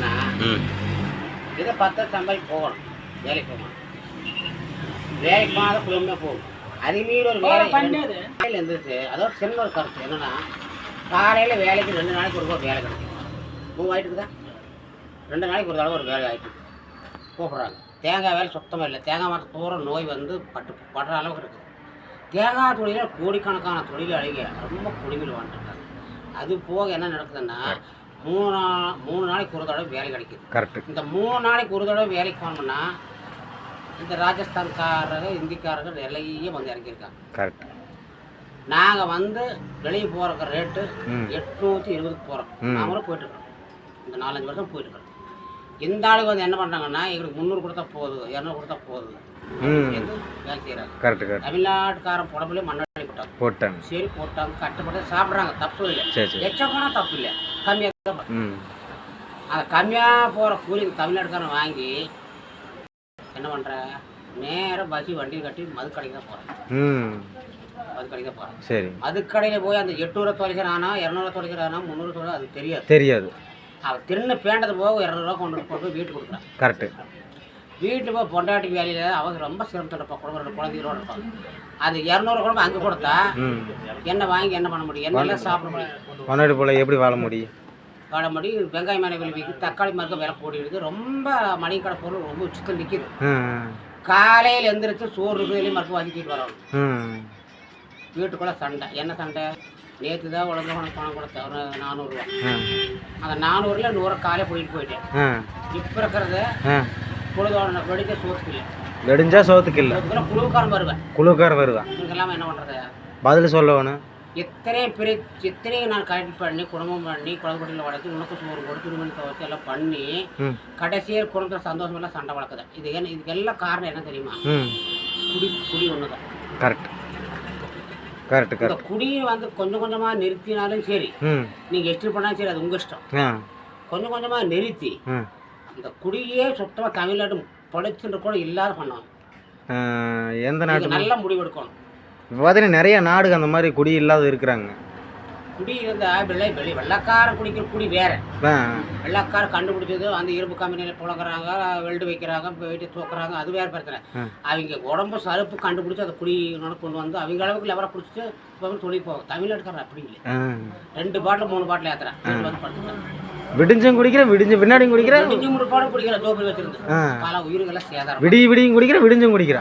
ம். இதை பத்து சம்பாதி போகணும். வேலைக்கு போகணும். வேலைக்கு போனால் குடும்பமே போகும். அது மீறி ஒரு வேலை வேலையில் இருந்துச்சு அதோட சின்ன ஒரு கருத்து என்னன்னா காலையில் வேலைக்கு ரெண்டு நாளைக்கு ஒரு வேலை கிடைக்கும். மூவ் ஆகிட்டு தான் ரெண்டு நாளைக்கு ஒரு தடவை ஒரு வேலை ஆகிட்டு கூப்பிட்றாங்க. தேங்காய் வேலை சுத்தமாக இல்லை. தேங்காய் மரத்து பூரா நோய் வந்து பட்டு படுற அளவுக்கு இருக்குது. தேங்காய் தொழிலில் கோடிக்கணக்கான தொழிலாளிங்க ரொம்ப குடிமையில் வாழ்ந்துருக்காங்க. அது போக என்ன நடக்குதுன்னா மூணு மூணு நாளைக்கு ஒரு தடவை வேலை கிடைக்குது. கரெக்டு இந்த மூணு நாளைக்கு ஒரு தடவை வேலைக்கு போனோம்னா இந்த ராஜஸ்தான்காரங்க இந்திக்காரங்க நிறைய வந்து இறங்கியிருக்காங்க. கரெக்ட் நாங்கள் வந்து வெளியே போகிற ரேட்டு எட்நூற்றி இருபதுக்கு போகிறோம் ம். நாமளும் போயிட்டுருக்கோம் இந்த நாலஞ்சு வருஷம் போயிட்டுருக்கோம் இந்த ஆளுக்கு வந்து என்ன பண்ணுறாங்கன்னா எங்களுக்கு முந்நூறு கொடுத்தா போதும் இரநூறு கொடுத்தா போதும். வேலை செய்கிறாங்க கரெக்டு தமிழ்நாட்டுக்காரன் புடம்புலேயே மண்ணாடி போட்டாங்க போட்டாங்க சரி போட்டாங்க கட்டுப்பட்டு சாப்பிட்றாங்க. தப்பு இல்லை சரி சரி. எச்ச போனால் தப்பு இல்லை. கம்மியாக அந்த கம்மியாக போகிற கூலி தமிழ்நாட்டுக்காரன் வாங்கி என்ன பண்ணுற நேராக பஸ்ஸு வண்டி கட்டி மது கடைக்கு தான் போகிறேன் மது கடைக்கு தான் போகிறேன் சரி. மது கடையில் போய் அந்த எட்நூறு தொலைக்கிறானா இரநூறு தொலைக்கிறானா முந்நூறு தொலை அது தெரியாது. தெரியாது. அவன் திருண்ண பேண்டது போக இரநூறுவா கொண்டு கொண்டு போய் வீட்டுக்கு கொடுக்குறான். கரெக்டு. வீட்டில் போய் பொண்டாட்டி வேலையில் அவங்க ரொம்ப சிரமத்தில் இருப்பான் குடும்பம் குழந்தைகளோட இருப்பாங்க. அது இரநூறு குழம்பு அங்கே கொடுத்தா என்ன வாங்கி என்ன பண்ண முடியும்? என்னெல்லாம் சாப்பிட முடியும்? போல் எப்படி வாழ முடியும்? வாழ முடியும் வெங்காயம் மேலே விலை விற்குது தக்காளி மருக்க விலை கூடிடுது ரொம்ப மளிகை கடை பொருள் ரொம்ப உச்சத்தில் நிற்கிது காலையில் எந்திரிச்சு சோறு இருக்குது மறுக்க வாங்கிட்டு வரணும் ம். வீட்டுக்குள்ளே சண்டை. என்ன சண்டை? நேற்று தான் உடம்பு உனக்கு பணம் கொடுத்தேன். ஒரு நானூறுரூவா அந்த நானூறுல நூறு காலையை பிடிக்கிட்டு போயிட்டேன். இப்போ இருக்கிறது பொழுதோட வெடிக்க சோத்துக்கு இல்லை. வெடிஞ்சா சோத்துக்கு இல்லை. குழுவுக்காரன் வருவேன். குழுக்கார வருதான் இவங்கெல்லாம் என்ன பண்ணுறது பதில் சொல்லணும் எத்தனை பெரிய எத்தனையும் நான் கரெக்ட் பண்ணி குடும்பம் பண்ணி குழந்தைகளில் வளர்த்து உனக்கு சோறு போட்டு துணிமணி துவச்சி எல்லாம் பண்ணி ம். கடைசியில் குடும்பத்தில் சந்தோஷமெல்லாம் சண்டை வளர்க்குது. இது என்ன இதுக்கெல்லாம் காரணம் என்ன தெரியுமா? குடி குடி ஒன்று தான் கரெக்ட் கரெக்ட் கரெக்ட் குடியை வந்து கொஞ்சம் கொஞ்சமாக நிறுத்தினாலும் சரி நீங்கள் எஸ்டி பண்ணாலும் சரி அது உங்கள் இஷ்டம். கொஞ்சம் கொஞ்சமாக நிறுத்தி ம் இந்த குடியே சுத்தமாக தமிழ்நாடு படைச்சுன்ற கூட இல்லாத பண்ணணும். எந்த நாட்டு நல்ல முடிவெடுக்கணும். இப்போ பார்த்தீங்கன்னா நிறைய நாடுகள் அந்த மாதிரி குடி இல்லாத இருக்கிறாங்க. குடி இருந்தா வெள்ளை வெளி வெள்ளக்காரன் குடிக்கிற குடி வேற. ஆ. வெள்ளக்காரன் கண்டுபிடிச்சது அந்த இரும்பு கம்பெனியில் புழங்குறாங்க வெல்டு வைக்கிறாங்க போயிட்டு தூக்குறாங்க அது வேற பிரச்சனை. அவங்க உடம்பு சலுப்பு கண்டுபிடிச்சி அதை குடி கொண்டு வந்து அவங்க அளவுக்கு லெவலாக குடிச்சிட்டு இப்போ தொழில் போகும் தமிழ்நாட்டுக்காரன் அப்படி இல்லை. ரெண்டு பாட்டில் மூணு பாட்டில் வீட்டுல வந்து படுத்துக்கிறேன். விடிஞ்சும் குடிக்கிற விடிஞ்சு பின்னாடியும் குடிக்கிற ரெண்டு மூணு பாடம் குடிக்கிற தோப்பில் வச்சிருந்து. பல உயிர்களெல்லாம் சேதாரம். விடிய விடியும் குடிக்கிற விடிஞ்சும் குடிக்கிற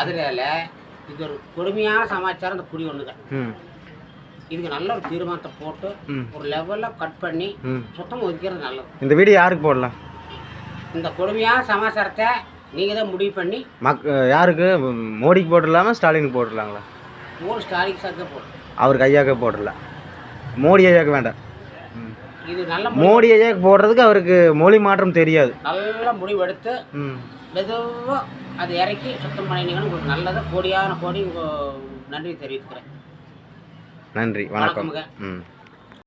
அதனால இது ஒரு கொடுமையான சமாச்சாரம் இந்த குடி ஒன்று தான் இதுக்கு நல்ல ஒரு தீர்மானத்தை போட்டு ஒரு லெவலில் கட் பண்ணி சுத்தமாக ஒதுக்கிறது நல்லது. இந்த வீடியோ யாருக்கு போடலாம்? இந்த கொடுமையான சமாச்சாரத்தை நீங்கள் தான் முடிவு பண்ணி மக் யாருக்கு? மோடிக்கு போட்டுடலாமா ஸ்டாலினுக்கு போட்டுடலாங்களா? மூணு ஸ்டாலிக் சர்க்கை போடும் அவருக்கு ஐயாக்கு போட்டுடலாம் மோடி ஐயாக்கு வேண்டாம். இது நல்ல மோடி ஐயாக்கு போடுறதுக்கு அவருக்கு மொழி மாற்றம் தெரியாது. நல்ல முடிவெடுத்து மெதுவாக அதை இறக்கி சுத்தம் பண்ணினீங்கன்னு உங்களுக்கு நல்லதாக கோடியான கோடி நன்றி தெரிவித்துக்கிறேன். நன்றி. வணக்கம். ம்.